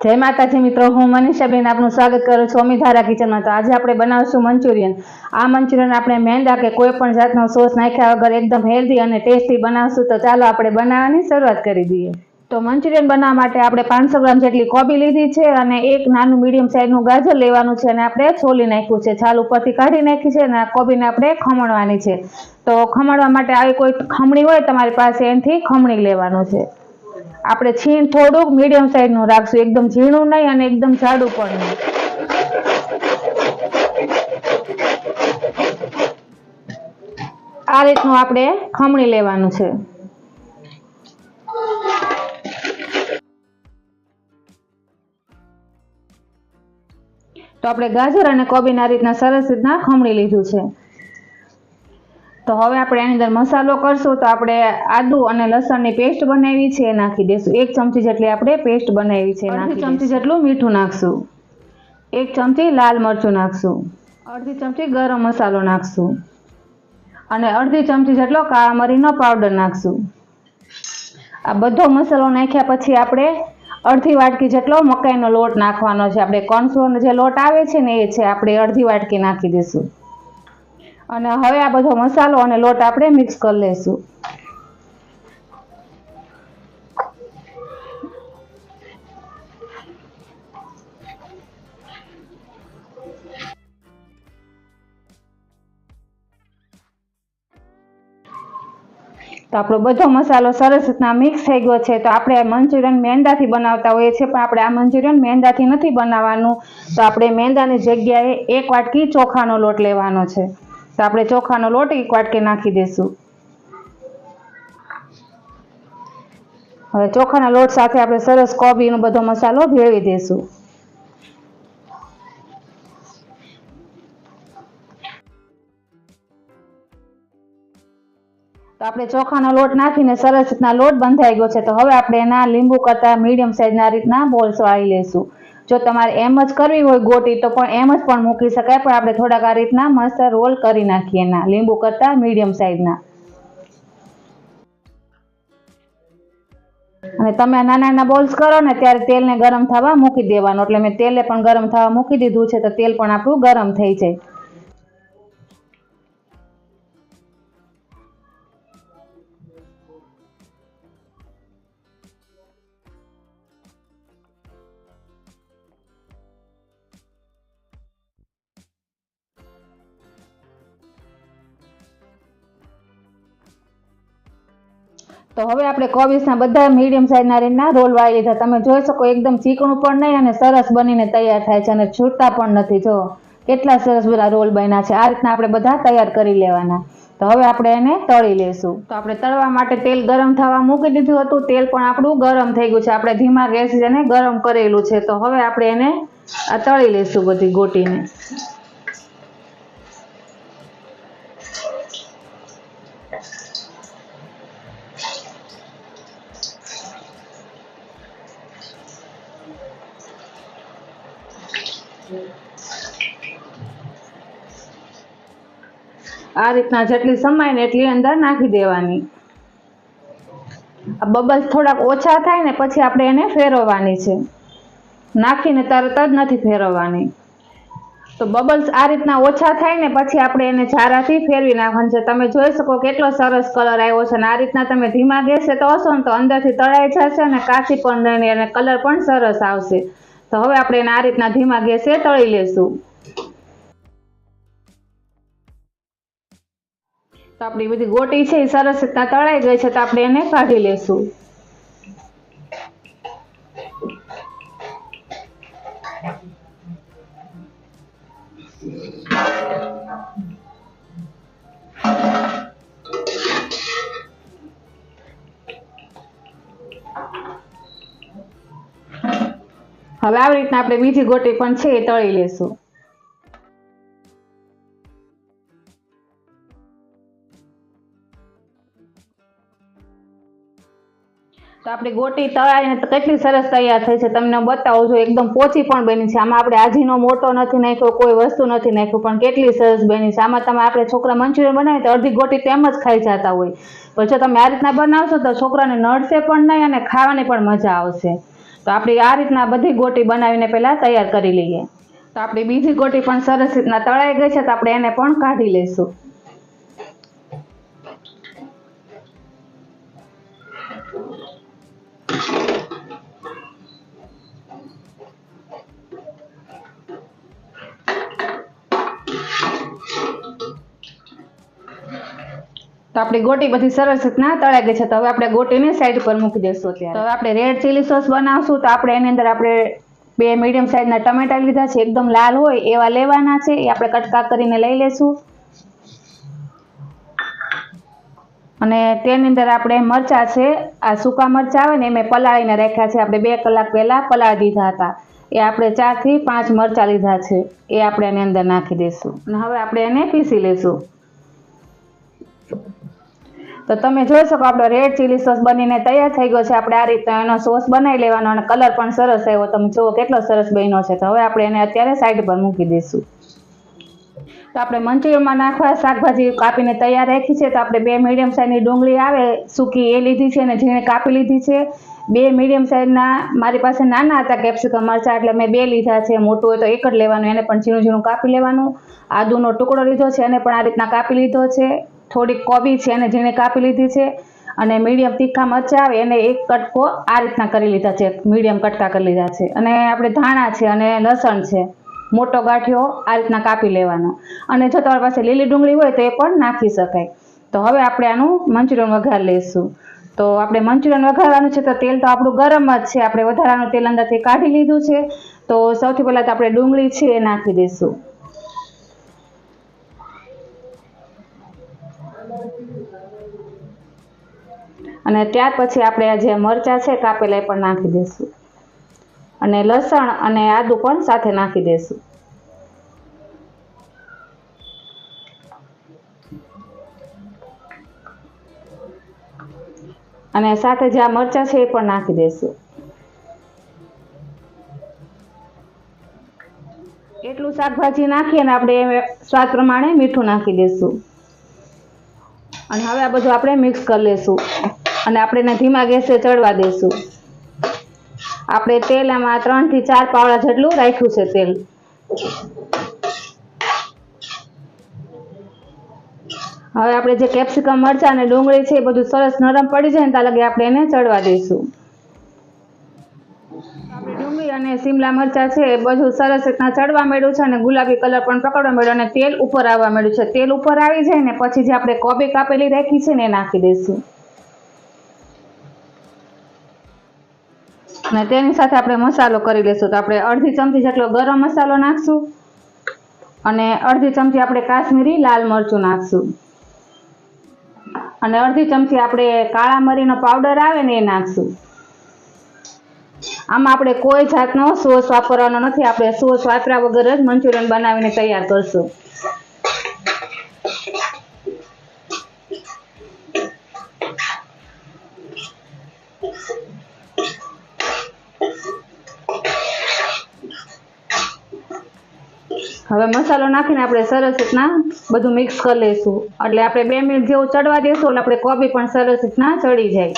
જય માતાજી મિત્રો, હું મનીષાબેન આપનું સ્વાગત કરું છું અમીધારા કિચનમાં. તો આજે આપણે બનાવશું મંચુરિયન. આ મંચુરિયન આપણે મેંદા કે કોઈ પણ જાતનો સોસ નાખ્યા વગર એકદમ હેલ્ધી અને ટેસ્ટી બનાવશું. તો ચાલો આપણે બનાવવાની શરૂઆત કરી દઈએ. તો મંચુરિયન બનાવવા માટે આપણે પાંચસો ગ્રામ જેટલી કોબી લીધી છે અને એક નાનું મીડિયમ સાઇઝનું ગાજર લેવાનું છે અને આપણે છોલી નાખ્યું છે. છાલ ઉપરથી કાઢી નાખી છે અને આ કોબીને આપણે ખમણવાની છે. તો ખમણવા માટે આવી કોઈ ખમણી હોય તમારી પાસે એનાથી ખમણી લેવાનું છે. આપણે છીણ થોડુંક મીડિયમ સાઈઝનું રાખશું. એકદમ ઝીણું નહીં અને એકદમ જાડું પણ નહીં. આ રીતનું આપણે ખમણી લેવાનું છે. તો આપણે ગાજર અને કોબીને આ રીતના સરસ રીતના ખમણી લીધું છે. તો હવે આપણે એની અંદર મસાલો કરશું તો આપણે આદુ અને લસણની પેસ્ટ બનાવી છે એ નાખી દઈશું એક ચમચી જેટલી આપણે પેસ્ટ બનાવી છે અડધી ચમચી જેટલું મીઠું નાખશું. એક ચમચી લાલ મરચું નાખશું. અડધી ચમચી ગરમ મસાલો નાખશું. અને અડધી ચમચી જેટલો કાળા મરીનો પાવડર નાખશું. આ બધો મસાલો નાખ્યા પછી આપણે અડધી વાટકી જેટલો મકાઈનો લોટ નાખવાનો છે. આપણે કોર્નફ્લોરનો જે લોટ આવે છે ને એ છે આપણે અડધી વાટકી નાખી દઈશું અને હવે આ બધો મસાલો અને લોટ આપણે મિક્સ કરી લઈશું તો આપણો બધો મસાલો સરસ રીતના મિક્સ થઈ ગયો છે. તો આપણે મંચુરિયન મેંદાથી બનાવતા હોઈએ છીએ, પણ આપણે આ મંચુરિયન મેંદાથી નથી બનાવવાનું. તો આપણે મેંદાની જગ્યાએ એક વાટકી ચોખાનો લોટ લેવાનો છે. તો આપણે ચોખાનો લોટ એક વાટકી નાખી દઈશું હવે ચોખાના લોટ સાથે આપણે સરસ કોબીનો બધો મસાલો ભેળવી દઈશું તો આપણે ચોખાનો લોટ નાખીને સરસ રીતના લોટ બંધાઈ ગયો છે. તો હવે આપણે એના લીંબુ કરતા મીડિયમ સાઈઝના રીતના બોલ્સ વાળી લઈશું જો તમારે એમ જ કરવી હોય ગોટી, તો પણ એમ જ પણ મૂકી શકાય. પણ આપણે થોડાક આ રીતના મસ્ત રોલ કરી નાખીએ એના, લીંબુ કરતા મીડિયમ સાઈઝના. અને તમે નાના નાના બોલ્સ કરો ને, ત્યારે તેલને ગરમ થવા મૂકી દેવાનું. એટલે મેં તેલે પણ ગરમ થવા મૂકી દીધું છે, તો તેલ પણ આપણું ગરમ થઈ જાય. તો હવે આપણે કોબીસના બધા મીડિયમ સાઈઝના રીતના રોલ વાળી લીધા. તમે જોઈ શકો, એકદમ ચીકણું પણ નહીં અને સરસ બનીને તૈયાર થાય છે અને છૂટતા પણ નથી. જો, કેટલા સરસ બધા રોલ બન્યા છે. આ રીતના આપણે બધા તૈયાર કરી લેવાના. તો હવે આપણે એને તળી લેશું. તો આપણે તળવા માટે તેલ ગરમ થવા મૂકી દીધું હતું. તેલ પણ આપણું ગરમ થઈ ગયું છે. આપણે ધીમા ગેસ એને ગરમ કરેલું છે. તો હવે આપણે એને આ તળી લેશું બધી ગોટીને. આ રીતના જેટલી સમાય ને એટલી અંદર નાખી દેવાની. આ બબલ્સ થોડાક ઓછા થાય ને પછી આપણે એને ફેરવવાની છે. નાખીને તરત જ નથી ફેરવવાની. તો બબલ્સ આ રીતના ઓછા થાય ને પછી આપણે એને ઝારાથી ફેરવી નાખવાનું છે. તમે જોઈ શકો કેટલો સરસ કલર આવ્યો છે અને આ રીતના તમે ધીમા ગેસે તો હશો ને તો અંદરથી તળાઈ જશે અને કાચી પણ નહીં અને કલર પણ સરસ આવશે. તો હવે આપણે એને આ રીતના ધીમા ગેસે તળી લેશું. તો આપણી બધી ગોટી છે એ સરસ રીતના તળાઈ ગઈ છે તો આપણે એને કાઢી લેશું. હવે આવી રીતના આપણે બીજી ગોટી પણ છે એ તળી લેશું. તો આપણી ગોટી તળાઈને કેટલી સરસ તૈયાર થઈ છે. તમને બતાવું છું, એકદમ પોચી પણ બની છે. આમાં આપણે આજીનો મોટો નથી નાખ્યો, કોઈ વસ્તુ નથી નાખ્યું, પણ કેટલી સરસ બની છે. આમાં તમે આપણે છોકરા મંચુરિયન બનાવીએ તો અડધી ગોટી તેમ જ ખાઈ જતા હોય. પણ જો તમે આ રીતના બનાવશો તો છોકરાને નડશે પણ નહીં અને ખાવાની પણ મજા આવશે. તો આપણે આ રીતના બધી ગોટી બનાવીને પહેલાં તૈયાર કરી લઈએ. તો આપણી બીજી ગોટી પણ સરસ રીતના તળાઈ ગઈ છે, તો આપણે એને પણ કાઢી લઈશું. આપણી ગોટી બધી સરસ રીતના તળાઈ છે. તો હવે આપણે ગોટીને સાઈડ પર મૂકી દઈશું અત્યારે. હવે આપણે રેડ ચીલી સોસ બનાવશું. તો આપણે એની અંદર આપણે બે મીડિયમ સાઈઝના ટમેટા લીધા છે. એકદમ લાલ હોય એવા લેવાના છે. એ આપણે કટકા કરીને લઈ લેશું. અને તેની અંદર આપણે મરચાં છે. આ સૂકા મરચાં આવે ને એ મેં પલાળીને રાખ્યા છે. આપણે બે કલાક પહેલાં પલાળી દીધા હતા. એ આપણે ચારથી પાંચ મરચાં લીધા છે. એ આપણે એની અંદર નાખી દઈશું અને હવે આપણે એને પીસી લઈશું તો તમે જોઈ શકો, આપણો રેડ ચીલી સોસ બનીને તૈયાર થઈ ગયો છે. આપણે આ રીતે એનો સોસ બનાવી લેવાનો અને કલર પણ સરસ આવ્યો. તમે જુઓ કેટલો સરસ બન્યો છે. તો હવે આપણે એને અત્યારે સાઈડ પર મૂકી દઈશું. તો આપણે મંચુરિયનમાં નાખવા શાકભાજી કાપીને તૈયાર રાખી છે. તો આપણે બે મીડિયમ સાઈઝની ડુંગળી આવે, સૂકી એ લીધી છે અને ઝીણે કાપી લીધી છે. બે મીડિયમ સાઈઝના મારી પાસે નાના હતા કેપ્સિકમ મરચાં, એટલે મેં બે લીધા છે. મોટું હોય તો એક જ લેવાનું, એને પણ ઝીણું ઝીણું કાપી લેવાનું. આદુનો ટુકડો લીધો છે, એને પણ આ રીતના કાપી લીધો છે. થોડીક કોબી છે એને ઝીણી કાપી લીધી છે અને મીડિયમ તીખા મરચાં આવે એને એક કટકો આ રીતના કરી લીધા છે. મીડિયમ કટકા કરી લીધા છે. અને આપણે ધાણા છે અને લસણ છે. મોટો ગાંઠિયો આ રીતના કાપી લેવાનો. અને જો તમારી પાસે લીલી ડુંગળી હોય તો એ પણ નાખી શકાય. તો હવે આપણે આનું મંચુરિયન વઘાર લઈશું. તો આપણે મંચુરિયન વઘારવાનું છે તો તેલ તો આપણું ગરમ જ છે. આપણે વધારાનું તેલ અંદરથી કાઢી લીધું છે. તો સૌથી પહેલાં તો આપણે ડુંગળી છે એ નાખી દઈશું. અને ત્યાર પછી આપણે આ જે મરચાં છે કાપેલા એ પણ નાખી દઈશું અને લસણ અને આદુ પણ સાથે નાખી દઈશું અને સાથે જે આ મરચાં છે એ પણ નાખી દઈશું એટલું શાકભાજી નાખીએ ને આપણે સ્વાદ પ્રમાણે મીઠું નાખી દઈશું અને હવે આ બધું આપણે મિક્સ કરી લઈશું અને આપણે એને ધીમા ગેસે ચડવા દઈશું આપણે તેલ આમાં ત્રણથી ચાર પાવડા જેટલું રાખ્યું છે તેલ. હવે આપણે જે કેપ્સિકમ, મરચાં અને ડુંગળી છે એ બધું સરસ નરમ પડી જાય ને ત્યાં લગી આપણે એને ચડવા દઈશું આપણે ડુંગળી અને સિમલા મરચાં છે એ બધું સરસ રીતના ચડવા મળ્યું છે અને ગુલાબી કલર પણ પકડવા મળ્યો અને તેલ ઉપર આવવા મળ્યું છે. તેલ ઉપર આવી જાય ને પછી જે આપણે કોબી કાપેલી રાખી છે ને એ નાખી દઈશું અને તેની સાથે આપણે મસાલો કરી લઈશું તો આપણે અડધી ચમચી જેટલો ગરમ મસાલો નાખશું અને અડધી ચમચી આપણે કાશ્મીરી લાલ મરચું નાખશું. અને અડધી ચમચી આપણે કાળા મરીનો પાવડર આવે ને એ નાખશું. આમાં આપણે કોઈ જાતનો સોસ વાપરવાનો નથી. આપણે સોસ વાપર્યા વગર જ મંચુરિયન બનાવીને તૈયાર કરશું. હવે મસાલો નાખીને આપણે સરસ રીતના બધું મિક્સ કરી લઈશું. એટલે આપણે બે મિનિટ જેવું ચડવા દઈશું એટલે આપણે કોબી પણ સરસ રીતના ચડી જાય.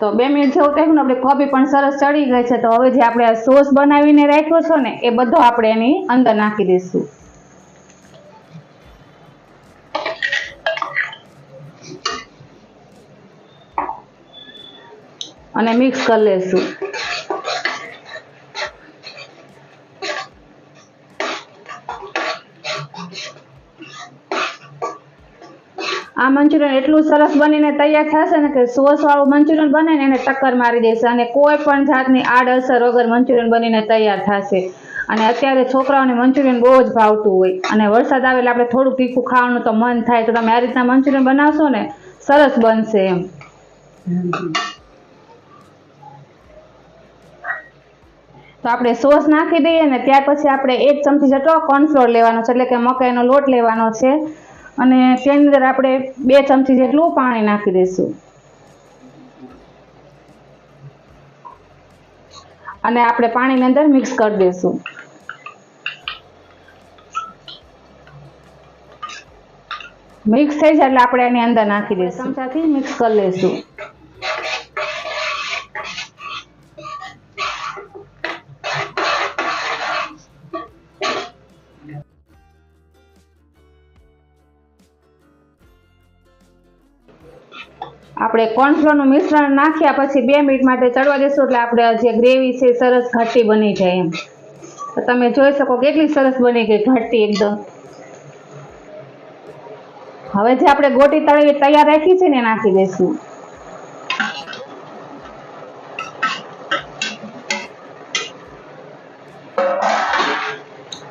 તો બે મિનિટ જેવું થયું આપણે કોબી પણ સરસ ચડી ગઈ છે. તો હવે જે આપણે સોસ બનાવીને રાખ્યો છે ને, એ બધો આપણે એની અંદર નાખી દઈશું. અને મિક્સ કરી લેશું. આ મંચુરિયન એટલું સરસ બનીને તૈયાર થશે ને કે સોસવાળું મંચુરિયન બને ને એને ટક્કર મારી દેશે અને કોઈ પણ જાતની આડઅસર વગર મંચુરિયન બનીને તૈયાર થશે. અને અત્યારે છોકરાઓને મંચુરિયન બહુ જ ભાવતું હોય. અને વરસાદ આવે એટલે આપણે થોડું તીખું ખાવાનું તો મન થાય. તો તમે આ રીતના મંચુરિયન બનાવશો ને, સરસ બનશે એમ. તો આપણે સોસ નાખી દઈએ ને ત્યાર પછી આપણે એક ચમચી જેટલો કોર્નફ્લોર લેવાનો છે, એટલે કે મકાઈનો લોટ લેવાનો છે. અને તેની અંદર આપણે બે ચમચી જેટલું પાણી નાખી દઈશું. અને આપણે પાણીની અંદર મિક્સ કરી દઈશું. મિક્સ થઈ જાય એટલે આપણે એની અંદર નાખી દઈશું. ચમચાથી મિક્સ કરી લઈશું. આપણે કોર્નફ્લોરનું મિશ્રણ નાખ્યા પછી બે મિનિટ માટે ચડવા દેશું એટલે આપણે જે ગ્રેવી છે સરસ ઘાટી બની જાય એમ. તો તમે જોઈ શકો કેટલી સરસ બની ગઈ ઘાટી એકદમ. હવે જે આપણે ગોટી તળવી તૈયાર રાખી છે ને નાખી દઈશું.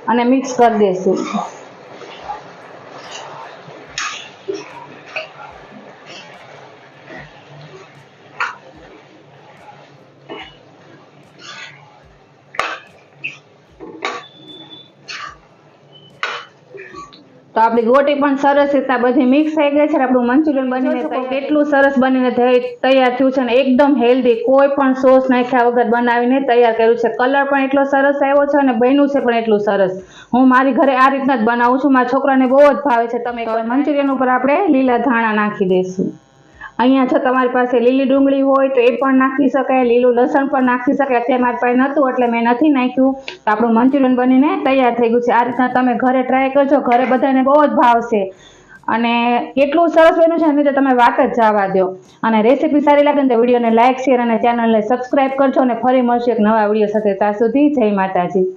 અને મિક્સ કરી દઈશું. તો આપણી ગોટી પણ સરસ રીતના બધી મિક્સ થઈ ગઈ છે અને આપણું મંચુરિયન બનીને. કેટલું સરસ બનીને તૈયાર થયું છે ને એકદમ હેલ્ધી કોઈ પણ સોસ નાખ્યા વગર બનાવીને તૈયાર કર્યું છે. કલર પણ એટલો સરસ આવ્યો છે અને બન્યું છે પણ એટલું સરસ. હું મારી ઘરે આ રીતના જ બનાવું છું. મારા છોકરાને બહુ જ ભાવે છે. તમે મંચુરિયન ઉપર આપણે લીલા ધાણા નાખી દઈશું. અહીંયા જો તમારી પાસે લીલી ડુંગળી હોય તો એ પણ નાખી શકાય, લીલું લસણ પણ નાખી શકાય. અત્યારે મારી પાસે નહોતું એટલે મેં નથી નાખ્યું. તો આપણું મંચુરિયન બનીને તૈયાર થઈ ગયું છે. આ રીતના તમે ઘરે ટ્રાય કરજો. ઘરે બધાને બહુ જ ભાવશે અને કેટલું સરસ બન્યું છે, એની તો તમે વાત જ જવા દો. અને રેસીપી સારી લાગે તો વિડીયોને લાઇક શેર અને ચેનલને સબસ્ક્રાઇબ કરજો અને ફરી મળશે એક નવા વીડિયો સાથે. ત્યાં સુધી જય માતાજી.